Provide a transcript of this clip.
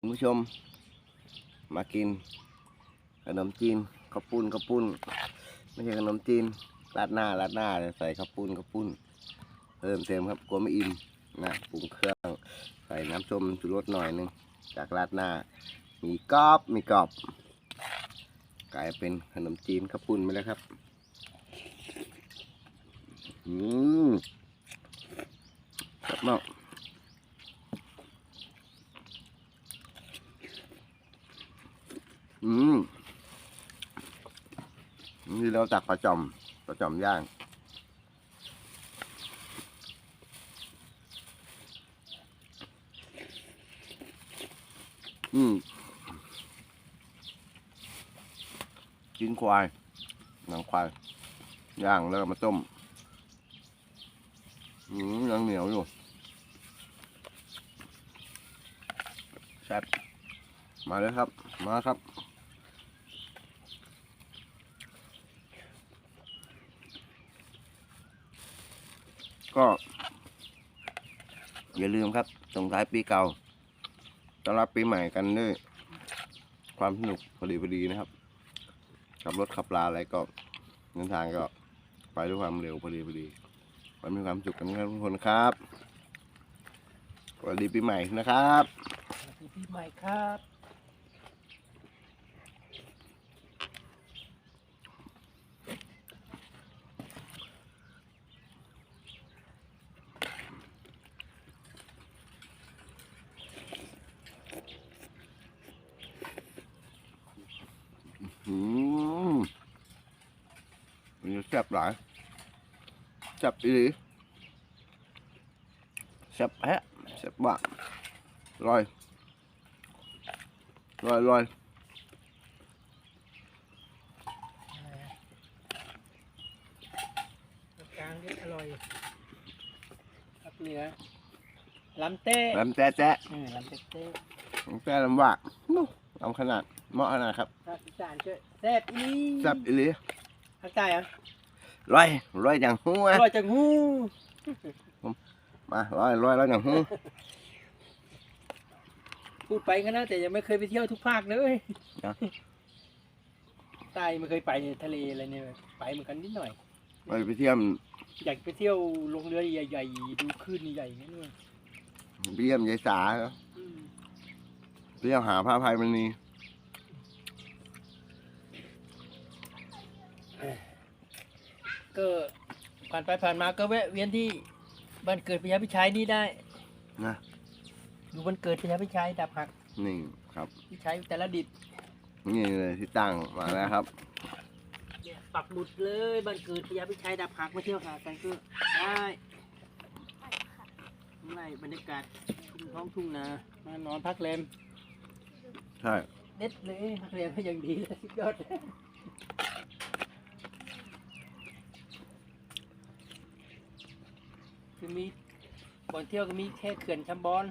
คุณผู้ชมมากินขนมจีนข้าวปุ้นข้าวปุ้น ไม่ใช่ขนมจีนราดหน้าราดหน้าใส่ข้าวปุ้นข้าวปุ้น เพิ่มเติมครับกลัวไม่อิ่มนะปรุงเครื่องใส่น้ำส้มชูรสหน่อยหนึงจากราดหน้า มีกรอบมีกรอบ กลายเป็นขนมจีนข้าวปุ้นไปแล้วครับอืมครับเนาะ อืมนี่เราตักปลาจอมปลาจอมย่างอืมกินควายหนังควายย่างแล้วก็มาต้มอืมยังเหนียวอยู่แซ่บมาเลยครับ มาครับ ก็ อย่าลืมครับส่งท้ายปีเก่าต้อนรับปีใหม่กันด้วยความสนุกพอดีพอดีนะครับขับรถขับลาอะไรก็เดินทางก็ไปด้วยความเร็วพอดีพอดีขอให้มีความสุขกันทุกคนครับสวัสดีปีใหม่นะครับสวัสดีปีใหม่ครับ อืมมันจะแซ่บหลายแซ่บอีหลีแซ่บแฮะแซ่บบ้าลอยลอยลอยกลางนี่อร่อยครับเหนือลำเต้ลำแจ๊ะแจ๊ะเออลำเต้เต้ลำแจ๊ะลำว่านู่ลำขนาด เหมาะขนาดครับภาคอีสานเจ้แซ่บอีแซ่บอีหลีภาคใต้เหรอะลอยลอยอย่างหัวอร่อยจังหูมาลอยลอยลอยอย่างหัวพูดไปก็นะแต่ยังไม่เคยไปเที่ยวทุกภาคเลยใต้ไม่เคยไปทะเลอะไรเนี่ยไปเหมือนกันนิดหน่อย ไปไปเที่ยวอยากไปเที่ยวลงเรือใหญ่ๆดูคลื่นใหญ่ๆงั้นด้วยไปเยี่ยมยายสาอืม ไปเที่ยวหาพระอภัยมณี ก็ผ่านไปผ่านมาก็แวะเวียนที่บ้านเกิดพญาพิชัยนี่ได้นะอยู่บ้านเกิดพญาพิชัยดาบหักนี่ครับ พิชัยแต่ละดิบนี่เลยที่ตั้งมาแล้วครับเนี่ยปักหมุดเลยบ้านเกิดพญาพิชัยดาบหักมาเที่ยวหากันก็ได้ไล่บรรยากาศทุ่งท้องทุ่งนามานอนพักแรมใช่เด็ดเลยพักแรมก็ยังดีเลยสุดยอด คือมีบ่อนเที่ยวก็มีแค่เขื่อนชำบอน